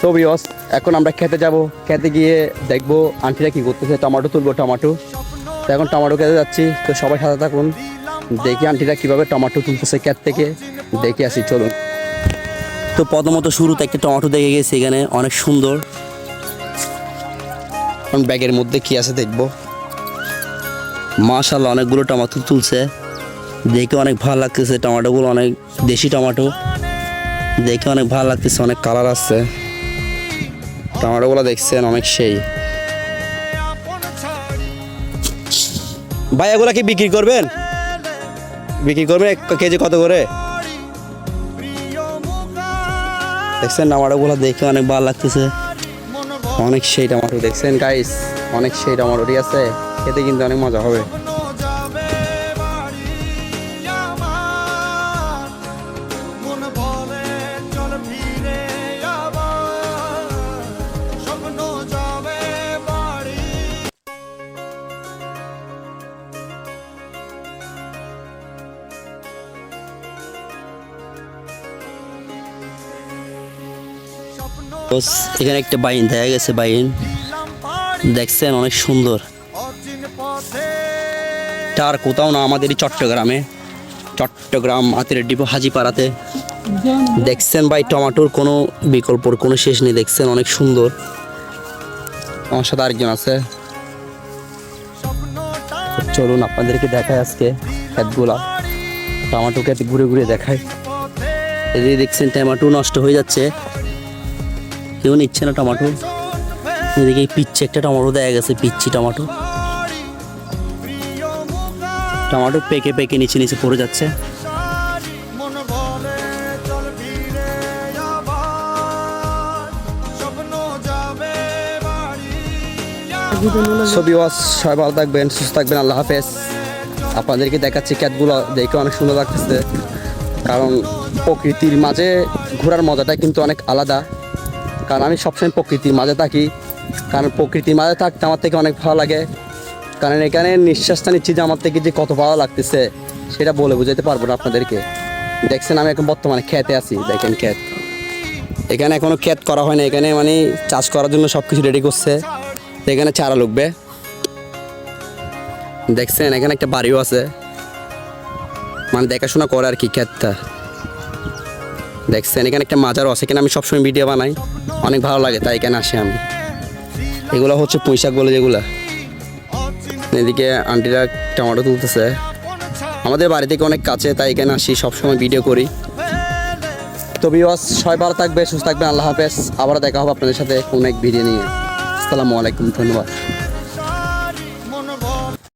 তো বিয়স এখন আমরা খেতে যাব। খেতে গিয়ে দেখব আন্টিরা কি করতেছে। টমেটো তুলবো টমেটো। তো এখন টমেটো খেতে যাচ্ছি। তো সবাই সাথে থাকুন। দেখি আন্টিরা কীভাবে টমেটো তুলতেছে ক্ষেত থেকে। দেখে আসি চলুন। তো প্রথমত শুরুতে একটা টমেটো দেখে গেছি এখানে। অনেক সুন্দর। ব্যাগের মধ্যে কি আছে দেখব। মাশাল্লাহ অনেকগুলো টমাটো তুলছে। দেখে অনেক ভালো লাগতেছে। টমেটোগুলো অনেক দেশি টমেটো। দেখে অনেক ভালো লাগতেছে অনেক কালার আছে টমেটোগুলো দেখছেন, অনেক সেই। ভাই, এগুলা কি বিক্রি করবেন? বিক্রি করবেন এক কেজি কত করে? দেখছেন টমেটোগুলো দেখে অনেক ভালো লাগতেছে। অনেক সেই টমেটো দেখছেন গাইস অনেক সেই টমেটো ঠিক আছে? খেতে কিন্তু অনেক মজা হবে। এখানে একটা বাইন দেখা গেছে, বাইন। দেখছেন, অনেক সুন্দর। তার কোথাও না আমাদের চট্টগ্রামে। চট্টগ্রাম হাতের ডিপো, হাজিপাড়াতে। দেখছেন ভাই, টমাটোর কোনো বিকল্পর কোনো শেষ নেই, দেখছেন, অনেক সুন্দর। আমার সাথে আরেকজন আছে। চলুন, আপনাদেরকে দেখায় আজকে ক্ষেতগুলা টমেটো ঘুরে ঘুরে দেখায় এদিকে দেখছেন, টমেটো নষ্ট হয়ে যাচ্ছে। কেউ নিচ্ছে না টমেটো। এদিকে পিচ্ছে একটা টমেটো দেখা গেছে, পিচ্ছি টমেটো। টমেটো পেকে পেকে নিচে নিচে পড়ে যাচ্ছে। ছবি ওয়াজ সবাই ভালো থাকবেন, সুস্থ থাকবেন, আল্লাহ হাফেজ। আপনাদেরকে দেখাচ্ছি ক্যাটগুলো, দেখে অনেক সুন্দর লাগতেছে। কারণ প্রকৃতির মাঝে ঘোরার মজাটা কিন্তু অনেক আলাদা। কারণ আমি সবসময় প্রকৃতির মাঝে থাকি। কারণ প্রকৃতির মাঝে থাকতে আমার থেকে অনেক ভালো লাগে। কারণ এখানে নিঃশ্বাসটা নিচ্ছি যে আমার থেকে যে কত ভালো লাগতেছে, সেটা বলে বোঝাতে পারব না আপনাদেরকে। দেখছেন আমি এখন বর্তমানে খেতে আছি, দেখেন ক্ষেত। এখানে এখনও ক্ষেত করা হয় না, এখানে মানে চাষ করার জন্য সব কিছু রেডি করছে। এখানে চারা লুকবে। দেখছেন এখানে একটা বাড়িও আছে। মানে দেখাশোনা করে আর কি ক্ষেতটা। দেখছেন, এখানে একটা মাজারও আছে, এখানে আমি সবসময় ভিডিও বানাই। অনেক ভালো লাগে, তাই এখানে আসি আমি। এগুলো হচ্ছে পুঁইশাক বলে যেগুলা। এদিকে আন্টিরা টমেটো তুলতেছে। আমাদের বাড়ি থেকে অনেক কাছে, তাই এখানে আসি, সবসময় ভিডিও করি। তো বিওয়াস সবাই ভালো থাকবে, সুস্থ থাকবেন, আল্লাহ হাফেজ। আবার দেখা হবে আপনাদের সাথে কোনো এক ভিডিও নিয়ে। আসসালামু আলাইকুম, ধন্যবাদ।